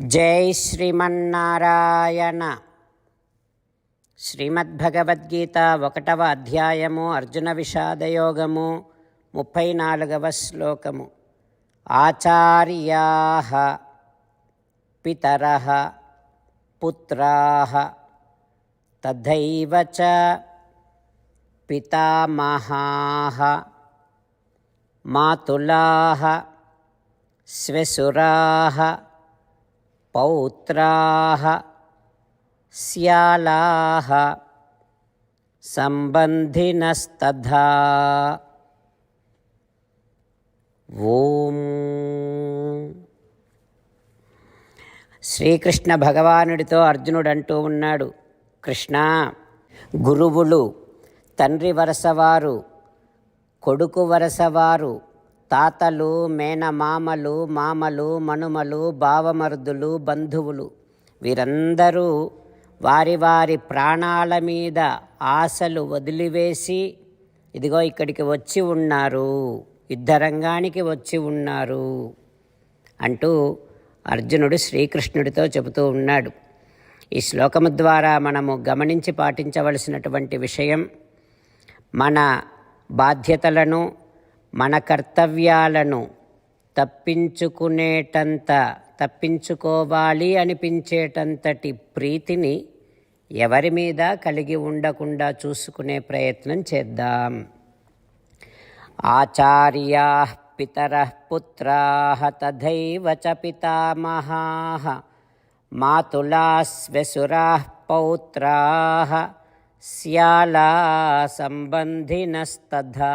జై శ్రీమన్నారాయణ. శ్రీమద్భగవద్గీత ఒకటవ అధ్యాయము అర్జున విషాదయోగము ముప్పై నాలుగవ శ్లోకము. ఆచార్యా పితర పుత్రా తథైవ చ పితామహా మాతులా స్వసురా పౌత్రా శ్యాలా సంబంధినస్తథా. ఓం. శ్రీకృష్ణ భగవానుడితో అర్జునుడు అంటూ ఉన్నాడు కృష్ణ గురువులు తండ్రి వరసవారు కొడుకు వరసవారు తాతలు మేనమామలు మామలు మనుమలు భావమరుదులు బంధువులు. వీరందరూ వారి వారి ప్రాణాల మీద ఆశలు వదిలివేసి ఇదిగో ఇక్కడికి వచ్చి ఉన్నారు. యుద్ధరంగానికి వచ్చి ఉన్నారు అంటూ అర్జునుడు శ్రీకృష్ణుడితో చెబుతూ ఉన్నాడు. ఈ శ్లోకము ద్వారా మనము గమనించి పాటించవలసినటువంటి విషయం మన బాధ్యతలను మన కర్తవ్యాలను తప్పించుకునేటంత తప్పించుకోవాలి అనిపించేటంతటి ప్రీతిని ఎవరి మీద కలిగి ఉండకుండా చూసుకునే ప్రయత్నం చేద్దాం. ఆచార్యా పితర పుత్రా తథైవ చ పితామహా మాతులా శ్వశురా పౌత్రా శ్యాలా సంబంధినస్తథా।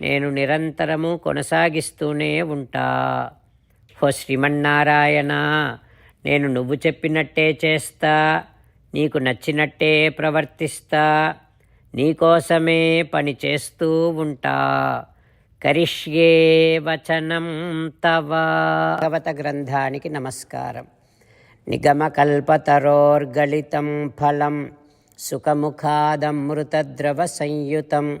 నేను నిరంతరము కొనసాగిస్తూనే ఉంటా. ఓ శ్రీమన్నారాయణ నేను నువ్వు చెప్పినట్టే చేస్తా నీకు నచ్చినట్టే ప్రవర్తిస్తా నీకోసమే పని చేస్తూ ఉంటా. కరిష్యే వచనం తవ. భగవత గ్రంథానికి నమస్కారం. నిగమకల్పతరోర్గళితం ఫలం సుఖముఖాదమృతద్రవ సంయుతం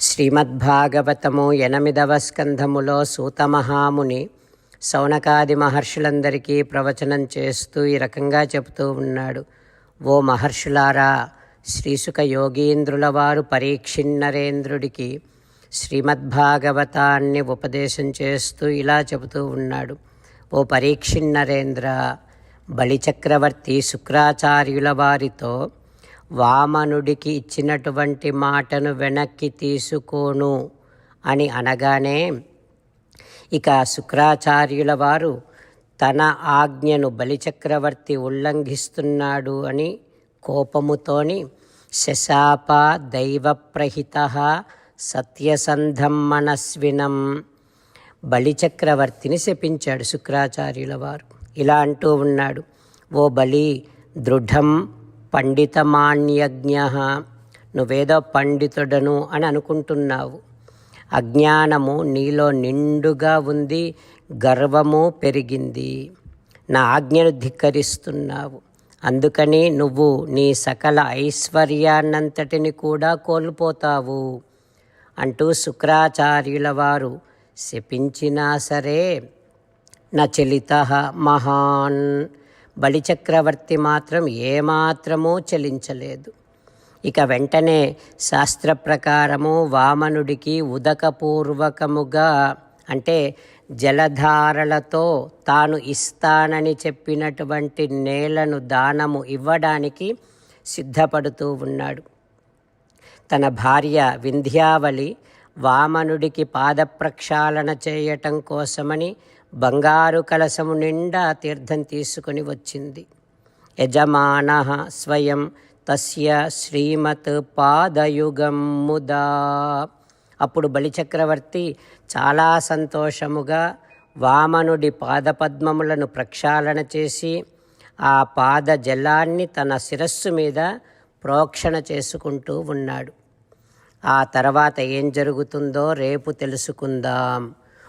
శ్రీమద్భాగవతము ఎనిమిదవ స్కంధములో సూతమహాముని సౌనకాది మహర్షులందరికీ ప్రవచనం చేస్తూ ఈ రకంగా చెబుతూ ఉన్నాడు. ఓ మహర్షులారా శ్రీసుక యోగీంద్రుల వారు పరీక్షిన్నరేంద్రుడికి శ్రీమద్భాగవతాన్ని ఉపదేశం చేస్తూ ఇలా చెబుతూ ఉన్నాడు. ఓ పరీక్షిన్నరేంద్ర బలిచక్రవర్తి శుక్రాచార్యుల వారితో వామనుడికి ఇచ్చినటువంటి మాటను వెనక్కి తీసుకోను అని అనగానే ఇక శుక్రాచార్యుల వారు తన ఆజ్ఞను బలిచక్రవర్తి ఉల్లంఘిస్తున్నాడు అని కోపముతోని శశాప దైవప్రహిత సత్యసంధం మనస్వినం బలిచక్రవర్తిని శపించాడు శుక్రాచార్యుల వారు. ఇలా అంటూ ఉన్నాడు ఓ బలి దృఢం పండితమాణ్యజ్ఞ నువ్వేదో పండితుడను అని అనుకుంటున్నావు. అజ్ఞానము నీలో నిండుగా ఉంది గర్వము పెరిగింది. నా ఆజ్ఞను ధిక్కరిస్తున్నావు. అందుకని నువ్వు నీ సకల ఐశ్వర్యాన్నంతటిని కూడా కోల్పోతావు అంటూ శుక్రాచార్యుల వారు శపించినా సరే నచలిత మహాన్. బలిచక్రవర్తి మాత్రం ఏమాత్రమూ చలించలేదు. ఇక వెంటనే శాస్త్ర ప్రకారము వామనుడికి ఉదకపూర్వకముగా అంటే జలధారలతో తాను ఇస్తానని చెప్పినటువంటి నేలను దానము ఇవ్వడానికి సిద్ధపడుతూ ఉన్నాడు. తన భార్య వింధ్యావళి వామనుడికి పాదప్రక్షాళన చేయటం కోసమని బంగారు కలశము నిండా తీర్థం తీసుకొని వచ్చింది. యజమాన స్వయం తస్య శ్రీమత్ పాదయుగం ముదా. అప్పుడు బలిచక్రవర్తి చాలా సంతోషముగా వామనుడి పాదపద్మములను ప్రక్షాళన చేసి ఆ పాద జలాన్ని తన శిరస్సు మీద ప్రోక్షణ చేసుకుంటూ ఉన్నాడు. ఆ తర్వాత ఏం జరుగుతుందో రేపు తెలుసుకుందాం.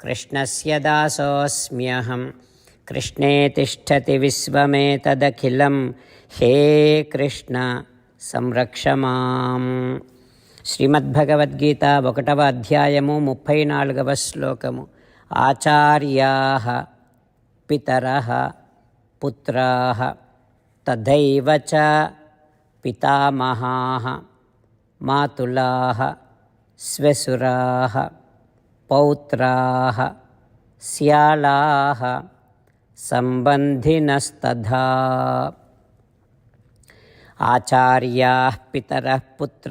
కృష్ణస్య దాసోऽస్మ్యహం కృష్ణే తిష్టతి విశ్వమేతదఖిలం. హే కృష్ణ సంరక్ష మాం. శ్రీమద్భగవద్గీత ఒకటవ అధ్యాయము ముప్పై నాలుగవ శ్లోకము. ఆచార్యా పితర పుత్రా తథైవ చ పితామహా మాతులా స్వసురా पौत्रा, स्यालाः सम्बन्धिनस्तथा आचार्य पितर पुत्र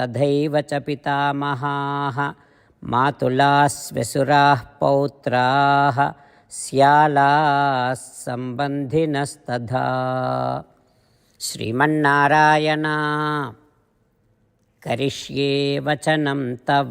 तथा च पितामहाः, मातुलाः स्वसुराः पौत्राः, स्यालाः सम्बन्धिनस्तथा श्रीमन्नारायणा, करिष्ये वचनं तव।